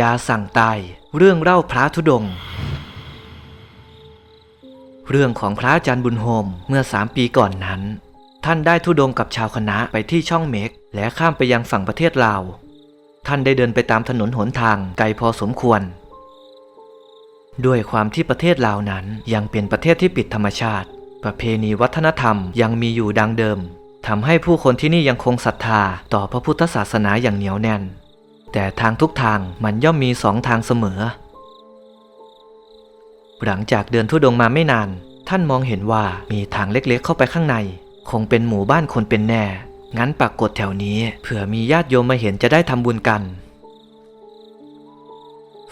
ยาสั่งตาย เรื่องเล่าพระธุดงค์เรื่องของพระอาจารย์บุญโฮมเมื่อสามปีก่อนนั้น ท่านได้ธุดงค์กับชาวคณะไปที่ช่องเมก และข้ามไปยังฝั่งประเทศลาว ท่านได้เดินไปตามถนนหนทางไกลพอสมควร ด้วยความที่ประเทศลาวนั้นยังเป็นประเทศที่ปิดธรรมชาติ ประเพณีวัฒนธรรมยังมีอยู่ดังเดิมทำให้ผู้คนที่นี่ยังคงศรัทธาต่อพระพุทธศาสนาอย่างเหนียวแน่น แต่ทางทุกทางมันย่อมมีสองทางเสมอ หลังจากเดินทุดงมาไม่นาน ท่านมองเห็นว่ามีทางเล็กๆเข้าไปข้างใน คงเป็นหมู่บ้านคนเป็นแน่ งั้นปรากฏแถวนี้เผื่อมีญาติโยมมาเห็นจะได้ทำบุญกัน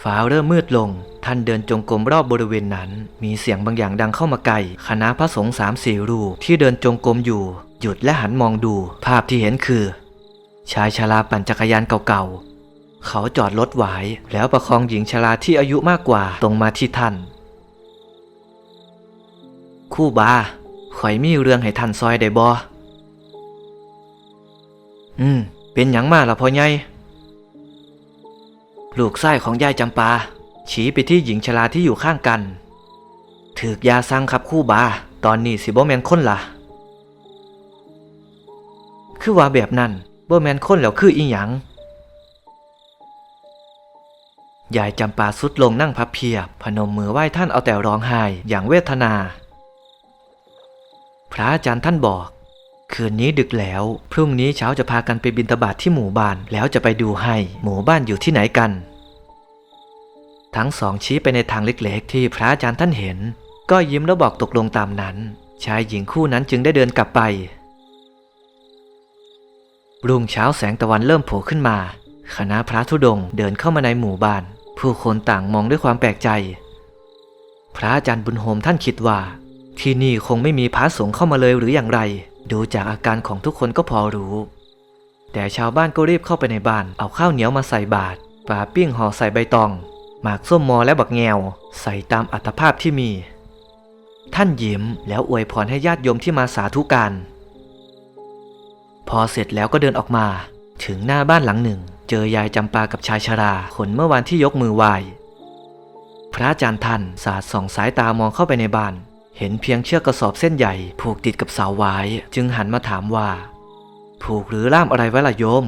ฟ้าเริ่มมืดลง ท่านเดินจงกรมรอบบริเวณนั้น มีเสียงบางอย่างดังเข้ามาไกลคณะพระสงฆ์สามสี่รูปที่เดินจงกรมอยู่ หยุดและหันมองดู ภาพที่เห็นคือ ชายชราปั่นจักรยานเก่าๆ เขาจอดรถไว้แล้วประคองหญิงชราที่อายุมากกว่าตรงมาที่ท่าน คู่บาข่อยมีเรื่องให้ท่านซอยได้บ่ อืม เป็นหยังมาล่ะพ่อใหญ่ลูกไส้ของยายจำปา ชี้ไปที่หญิงชราที่อยู่ข้างกัน ถือกยาสั่งครับคู่บา ตอนนี้สิบ่แมนคนล่ะ คือว่าแบบนั้นบ่แมนคนแล้วคืออีหยัง ยายจำปาสุดลงนั่งพับเพียบ พนมมือไหว้ท่านเอาแต่ร้องไห้อย่างเวทนา พระอาจารย์ท่านบอก คืนนี้ดึกแล้ว พรุ่งนี้เช้าจะพากันไปบินตบาทที่หมู่บ้าน แล้วจะไปดูให้หมู่บ้านอยู่ที่ไหนกัน ทั้งสองชี้ไปในทางเล็กๆ ที่พระอาจารย์ท่านเห็น ก็ยิ้มแล้วบอกตกลงตามนั้น ชายหญิงคู่นั้นจึงได้เดินกลับไป รุ่งเช้าแสงตะวันเริ่มโผล่ขึ้นมา คณะพระธุดงค์เดินเข้ามาในหมู่บ้าน ผู้คนต่างมองด้วยความแปลกใจ พระอาจารย์บุญโฮมท่านคิดว่า ที่นี่คงไม่มีพระสงฆ์เข้ามาเลยหรืออย่างไร ดูจากอาการของทุกคนก็พอรู้ แต่ชาวบ้านก็รีบเข้าไปในบ้าน เอาข้าวเหนียวมาใส่บาตรปลาปิ้งห่อใส่ใบตอง หมากส้มมอและบักแงว ใส่ตามอัตภาพที่มี ท่านยิ้มแล้วอวยพรให้ญาติโยมที่มาสาธุการ พอเสร็จแล้วก็เดินออกมา ถึงหน้าบ้านหลังหนึ่ง เจอยายจำปากับชายชรา คนเมื่อวานที่ยกมือไหว้พระอาจารย์ท่านสาดส่องสายตามองเข้าไปในบ้าน เห็นเพียงเชือกกระสอบเส้นใหญ่ ผูกติดกับเสาไว้ จึงหันมาถามว่า ผูกหรือล่ามอะไรไว้ล่ะโยม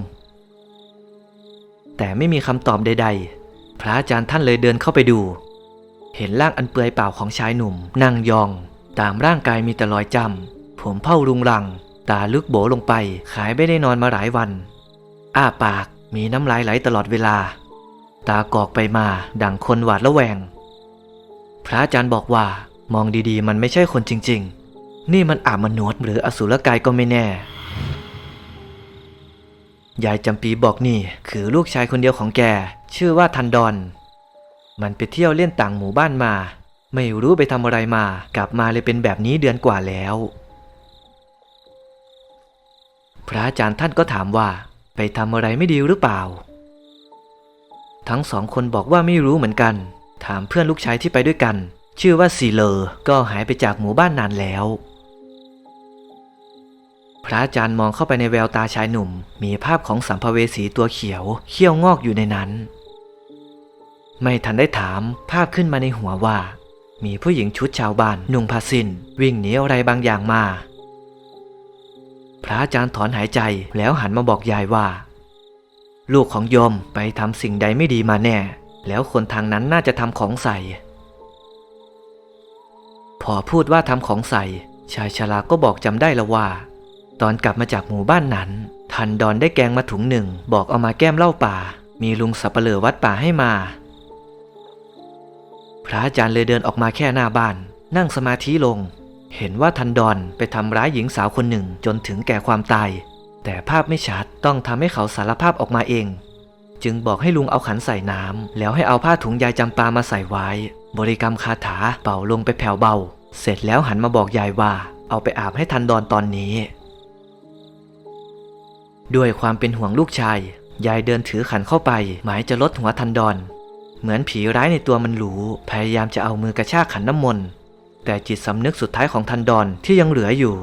แต่ไม่มีคำตอบใด ๆ พระอาจารย์ท่านเลยเดินเข้าไปดู เห็นร่างอันเปลือยเปล่าของชายหนุ่ม นั่งยอง ตามร่างกายมีแต่รอยจำผมเผ้ารุงรัง ตาลึกโบลงไปขายไม่ได้นอนมาหลายวัน อ้าปากมีน้ำลายไหลตลอดเวลา ตากอกไปมาดังคนหวาดระแวง พระอาจารย์บอกว่า มองดีๆ มันไม่ใช่คนจริง ๆ นี่มันอาบมนุษย์หรืออสุรกายก็ไม่แน่ ยายจำปีบอกนี่ คือลูกชายคนเดียวของแก ชื่อว่าทันดอน มันไปเที่ยวเล่นต่างหมู่บ้านมา ไม่รู้ไปทำอะไรมา กลับมาเลยเป็นแบบนี้เดือนกว่าแล้ว พระอาจารย์ท่านก็ถามว่า ไปทำอะไรไม่ดีหรือเปล่า ทั้งสองคนบอกว่าไม่รู้เหมือนกัน ถามเพื่อนลูกชายที่ไปด้วยกัน ชื่อว่าซีเลอร์ก็หายไปจากหมู่บ้านนานแล้ว พระอาจารย์มองเข้าไปในแววตาชายหนุ่ม มีภาพของสัมภเวสีตัวเขียวเขี้ยวงอกอยู่ในนั้น ไม่ทันได้ถามภาพขึ้นมาในหัวว่า มีผู้หญิงชุดชาวบ้านนุ่งผ้าสิ้น วิ่งหนีอะไรบางอย่างมา พระอาจารย์ถอนหายใจแล้วหันมาบอกยายว่า ลูกของโยมไปทำสิ่งใดไม่ดีมาแน่ แล้วคนทางนั้นน่าจะทำของใส่ พอพูดว่าทำของใส่ ชายชราก็บอกจำได้แล้วว่า ตอนกลับมาจากหมู่บ้านนั้น ทันดอนได้แกงมาถุงหนึ่ง บอกเอามาแก้มเหล้าป่า มีลุงสับเปลือวัดป่าให้มา พระอาจารย์เลยเดินออกมาแค่หน้าบ้าน นั่งสมาธิลง เห็นว่าทันดอนไปทำร้ายหญิงสาวคนหนึ่งจนถึงแก่ความตาย แต่ภาพไม่ชัดต้องทำให้เขาสารภาพออกมาเอง จึงบอกให้ลุงเอาขันใส่น้ำแล้วให้เอาผ้าถุงยายจำปามาใส่ไว้ บริกรรมคาถาเป่าลงไปแผ่วเบา เสร็จแล้วหันมาบอกยายว่า เอาไปอาบให้ทันดอนตอนนี้ ด้วยความเป็นห่วงลูกชาย ยายเดินถือขันเข้าไป หมายจะลดหัวทันดอน เหมือนผีร้ายในตัวมันรู้พยายามจะเอามือกระชากขันน้ำมนต์แต่จิตสำนึกสุดท้ายของทันดอนที่ยังเหลืออยู่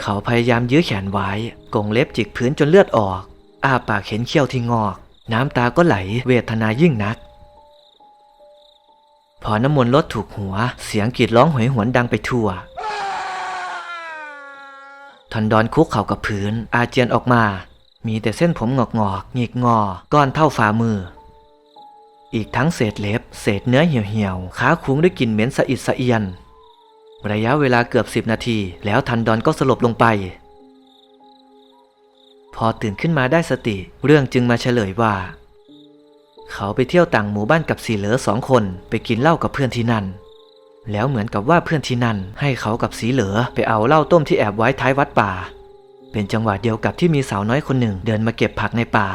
เขาพยายามยื้อแขนไว้กงเล็บจิกพื้นจนเลือดออก อ้าปากเห็นเขี้ยวที่งอก น้ำตาก็ไหลเวทนายิ่งนัก พอน้ำมนต์ลดถูกหัว เสียงกรีดร้องหวยหวนดังไปทั่วทันดอนคุกเข่ากับพื้น อาเจียนออกมา มีแต่เส้นผมงอกงอกๆหงิกงอ ก้อนเท่าฝ่ามือ อีกทั้งเศษเล็บ เศษเนื้อเหี่ยวๆค้าคุ้งด้วยกลิ่นเหม็นสะอิดสะเอียน ระยะเวลาเกือบสิบนาที แล้วทันดอนก็สลบลงไป พอตื่นขึ้นมาได้สติ เรื่องจึงมาเฉลยว่า เขาไปเที่ยวต่างหมู่บ้านกับสีเหลือสองคนไปกินเหล้ากับเพื่อนที่นั่น แล้วเหมือนกับว่าเพื่อนที่นั่น ให้เขากับสีเหลือไปเอาเหล้าต้มที่แอบไว้ท้ายวัดป่า เป็นจังหวะเดียวกับที่มีสาวน้อยคนหนึ่งเดินมาเก็บผักในป่า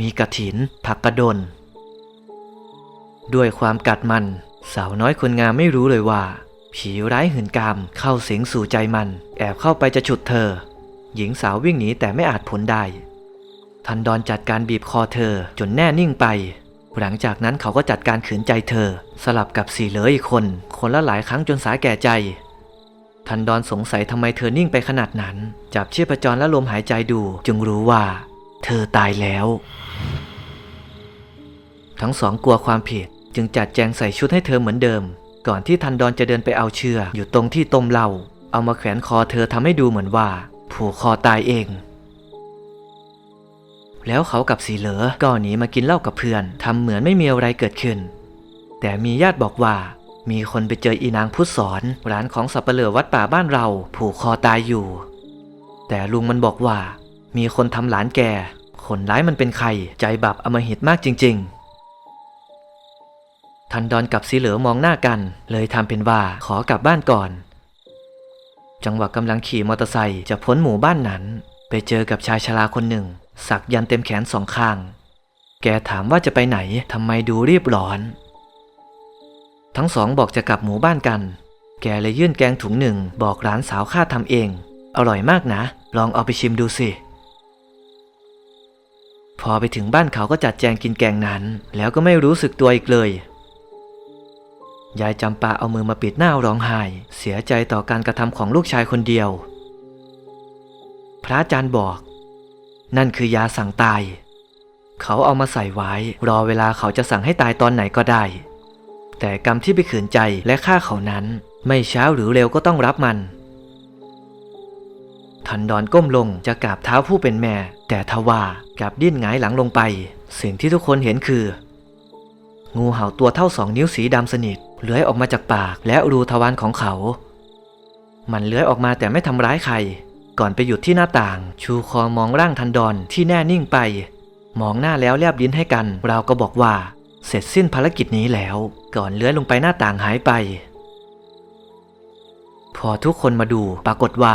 มีกระถิน ผักกระดน ด้วยความกัดมัน สาวน้อยคนงามไม่รู้เลยว่า ผีร้ายหื่นกามเข้าสิงสู่ใจมัน แอบเข้าไปจะฉุดเธอ หญิงสาววิ่งหนีแต่ไม่อาจผลได้ทันดอนจัดการบีบคอเธอจนแน่นิ่งไป หลังจากนั้นเขาก็จัดการขืนใจเธอ สลับกับสีเหลืออีกคน คนละหลายครั้งจนสาแก่ใจ ทันดอนสงสัยทำไมเธอนิ่งไปขนาดนั้น จับเชีพจรและลมหายใจดู จึงรู้ว่า เธอตายแล้ว ทั้งสองกลัวความผิด จึงจัดแจงใส่ชุดให้เธอเหมือนเดิม ก่อนที่ทันดอนจะเดินไปเอาเชือกอยู่ตรงที่ต้มเหล้าเอามาแขวนคอเธอทำให้ดูเหมือนว่าผูกคอตายเอง แล้วเขากับสีเหลือก็หนีมากินเหล้ากับเพื่อนทำเหมือนไม่มีอะไรเกิดขึ้น แต่มีญาติบอกว่า มีคนไปเจออีนางพุทธสอนร้านของสับเปลือวัดป่าบ้านเราผูกคอตายอยู่ แต่ลุงมันบอกว่า มีคนทำหลานแกคนร้ายมันเป็นใครใจบาปอมหิตมากจริง ๆทันดอนกับสีเหลือมองหน้ากัน เลยทำเป็นว่าขอกลับบ้านก่อน จังหวะกำลังขี่มอเตอร์ไซค์จะพ้นหมู่บ้านนั้น ไปเจอกับชายชราคนหนึ่ง สักยันเต็มแขนสองข้าง แกถามว่าจะไปไหนทำไมดูรีบร้อน ทั้งสองบอกจะกลับหมู่บ้านกัน แกเลยยื่นแกงถุงหนึ่งบอกร้านสาวข้าทำเอง อร่อยมากนะ ลองเอาไปชิมดูสิพอไปถึงบ้านเขาก็จัดแจงกินแกงนั้น แล้วก็ไม่รู้สึกตัวอีกเลย ยายจำปาเอามือมาปิดหน้าร้องไห้ เสียใจต่อการกระทำของลูกชายคนเดียว พระอาจารย์บอก นั่นคือยาสั่งตาย เขาเอามาใส่ไว้ รอเวลาเขาจะสั่งให้ตายตอนไหนก็ได้ แต่กรรมที่ไปขืนใจและฆ่าเขานั้น ไม่ช้าหรือเร็วก็ต้องรับมันทันดอนก้มลงจะกราบเท้าผู้เป็นแม่ แต่ทว่ากลับดิ้นหงายหลังลงไป สิ่งที่ทุกคนเห็นคือ งูเห่าตัวเท่าสองนิ้วสีดำสนิทเลื้อยออกมาจากปากและรูทวารของเขา มันเลื้อยออกมาแต่ไม่ทำร้ายใคร ก่อนไปหยุดที่หน้าต่าง ชูคอมองร่างทันดอนที่แน่นิ่งไป มองหน้าแล้วแลบลิ้นให้กัน เราก็บอกว่า เสร็จสิ้นภารกิจนี้แล้ว ก่อนเลื้อยลงไปหน้าต่างหายไป พอทุกคนมาดูปรากฏว่า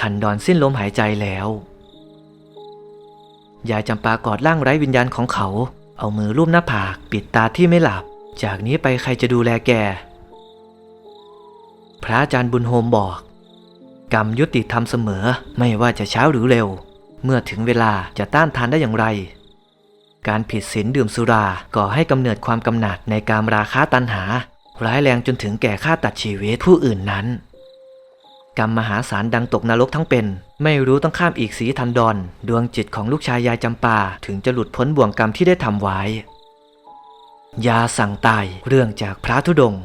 ทันดอนสิ้นลมหายใจแล้วยายจำปากอดร่างไร้วิญญาณของเขา เอามือลูบหน้าผากปิดตาที่ไม่หลับ จากนี้ไปใครจะดูแลแก พระอาจารย์บุญโฮมบอก กรรมยุติธรรมเสมอ ไม่ว่าจะเช้าหรือเร็ว เมื่อถึงเวลาจะต้านทานได้อย่างไร การผิดศีลดื่มสุราก่อให้กำเนิดความกำหนัดในการราคาตันหา ร้ายแรงจนถึงแก่ฆ่าตัดชีวิตผู้อื่นนั้น กรรมมหาศาลดังตกนรกทั้งเป็น ไม่รู้ต้องข้ามอีกสีทันดอน ดวงจิตของลูกชายยายจำปาถึงจะหลุดพ้นบ่วงกรรมที่ได้ทำไว้ยาสั่งตายเรื่องจากพระธุดงค์